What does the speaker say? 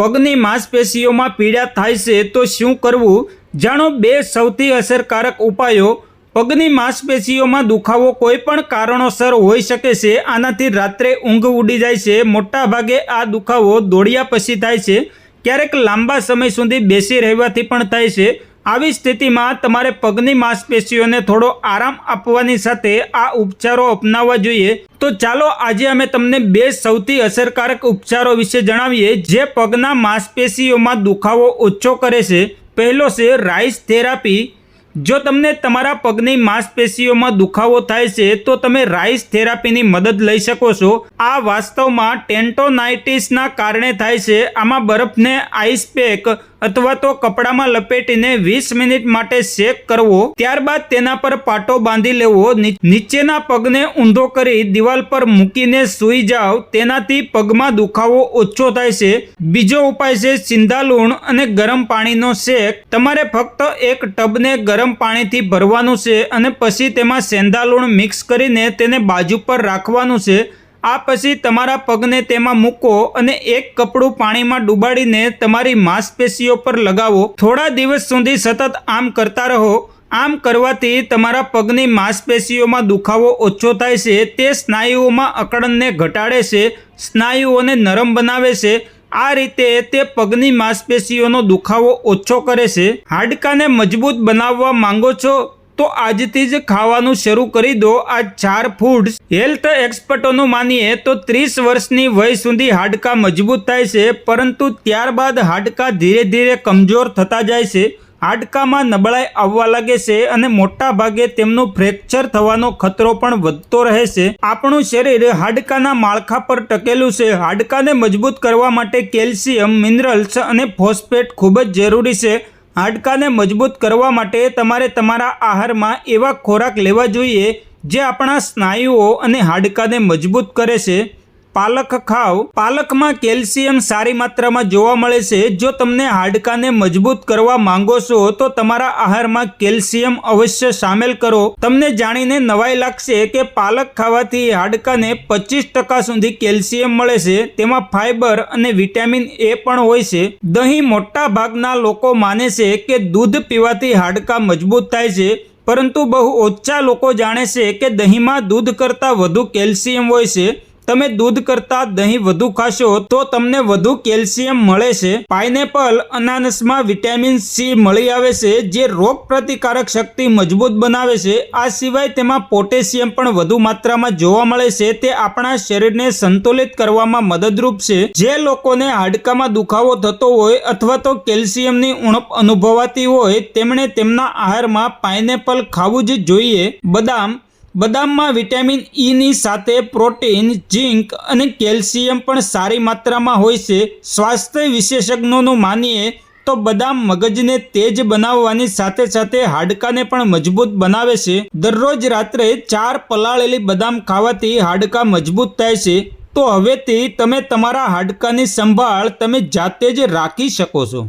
પગની માંસપેશીઓમાં પીડા થાય છે તો શું કરવું? જાણો બે સૌથી અસરકારક ઉપાયો. પગની માંસપેશીઓમાં દુખાવો કોઈ પણ કારણોસર હોઈ શકે છે. આનાથી રાત્રે ઊંઘ ઉડી જાય છે. મોટાભાગે આ દુખાવો દોડ્યા પછી થાય છે. ક્યારેક લાંબા સમય સુધી બેસી રહેવાથી પણ થાય છે. આવી સ્થિતિમાં તમારે પગની માંસપેશીઓને થોડો આરામ આપવાની સાથે આ ઉપચારો અપનાવવા જોઈએ. તો ચાલો આજે અમે તમને બે સૌથી અસરકારક ઉપચારો વિશે જણાવીએ, જે પગના માંસપેશીઓમાં દુખાવો ઓછો કરે છે. પહેલો છે રાઈસ થેરાપી. જો તમને તમારા પગની માંસપેશીઓમાં દુખાવો થાય છે, તો તમે રાઈસ થેરાપીની મદદ લઈ શકો છો. આ વાસ્તવમાં ટેન્ટોનાઇટિસના કારણે થાય છે. આમાં બરફને આઈસ પેક અથવા તો કપડામાં લપેટીને વીસ મિનિટ માટે શેક કરવો, ત્યારબાદ તેના પર પાટો બાંધી લેવો નીચેના પગને ઊંધો કરી દિવાલ પર મૂકીને સૂઈ જાઓ. તેનાથી પગમાં દુખાવો ઓછો થાય છે. બીજો ઉપાય છે સિંધા લૂણ અને ગરમ પાણીનો શેક. તમારે ફક્ત એક ટબને ગરમ પાણીથી ભરવાનું છે અને પછી તેમાં સેંધા લૂણ મિક્સ કરીને તેને બાજુ પર રાખવાનું છે. આ પછી તમારા પગને તેમાં મૂકો અને એક કપડું પાણીમાં ડૂબાડીને તમારી માંસપેશીઓ પર લગાવો. થોડા દિવસ સુધી સતત આમ કરતા રહો. આમ કરવાથી તમારા પગની માંસપેશીઓમાં દુખાવો ઓછો થાય છે. તે સ્નાયુઓમાં અકળનને ઘટાડે છે. સ્નાયુઓને નરમ બનાવે છે. આ રીતે તે પગની માંસપેશીઓનો દુખાવો ઓછો કરે છે. હાડકાને મજબૂત બનાવવા માંગો છો? તો આજથી જ ખાવાનું શરૂ કરી દો આ ચાર ફૂડ્સ હેલ્થ એક્સપર્ટોનું માનીએ તો ત્રીસ વર્ષની વય સુધી હાડકાં મજબૂત થાય છે, પરંતુ ત્યારબાદ હાડકાં ધીરે ધીરે કમજોર થતા જાય છે. હાડકામાં નબળાઈ આવવા લાગે છે અને મોટા ભાગે તેમનું ફ્રેક્ચર થવાનો ખતરો પણ વધતો રહે છે. આપણું શરીર હાડકાના માળખા પર ટકેલું છે. હાડકાને મજબૂત કરવા માટે કેલ્શિયમ, મિનરલ્સ અને ફોસ્ફેટ ખૂબ જ જરૂરી છે. હાડકાને મજબૂત કરવા માટે તમારે તમારા આહારમાં એવા ખોરાક લેવા જોઈએ જે આપણા સ્નાયુઓ અને હાડકાને મજબૂત કરે છે. પાલક ખાવ. પાલકમાં કેલ્શિયમ સારી માત્રામાં જોવા મળે છે. જો તમને હાડકાને મજબૂત કરવા માંગો છો, તો તમારા આહારમાં કેલ્શિયમ અવશ્ય સામેલ કરો. તમને જાણીને નવાઈ લાગશે કે પાલક ખાવાથી હાડકાને પચીસ ટકા સુધી કેલ્શિયમ મળે છે. તેમાં ફાઇબર અને વિટામિન એ પણ હોય છે. દહીં મોટા ભાગના લોકો માને છે કે દૂધ પીવાથી હાડકા મજબૂત થાય છે. પરંતુ બહુ ઓછા લોકો જાણે છે કે દહીંમાં દૂધ કરતાં વધુ કેલ્શિયમ હોય છે. તમે દૂધ કરતાં દહીં વધુ ખાશો, તો તમને વધુ કેલ્શિયમ મળે છે. પાઇનેપલ અનાનસમાં વિટામિન સી મળી આવે છે, જે રોગ પ્રતિકારક શક્તિ મજબૂત બનાવે છે. આ સિવાય તેમાં પોટેશિયમ પણ વધુ માત્રામાં જોવા મળે છે, તે આપણા શરીરને સંતુલિત કરવામાં મદદરૂપ છે. જે લોકોને હાડકામાં દુખાવો થતો હોય અથવા તો કેલ્શિયમની ઉણપ અનુભવાતી હોય, તેમણે તેમના આહારમાં પાઇનેપલ ખાવું જ જોઈએ. બદામ બદામમાં વિટામિન ઈની સાથે પ્રોટીન, ઝીંક અને કેલ્શિયમ પણ સારી માત્રામાં હોય છે. સ્વાસ્થ્ય વિશેષજ્ઞોનું માનીએ તો બદામ મગજને તેજ બનાવવાની સાથે સાથે હાડકાને પણ મજબૂત બનાવે છે. દરરોજ રાત્રે ચાર પલાળેલી બદામ ખાવાથી હાડકાં મજબૂત થાય છે. તો હવેથી તમે તમારા હાડકાની સંભાળ તમે જાતે જ રાખી શકો છો.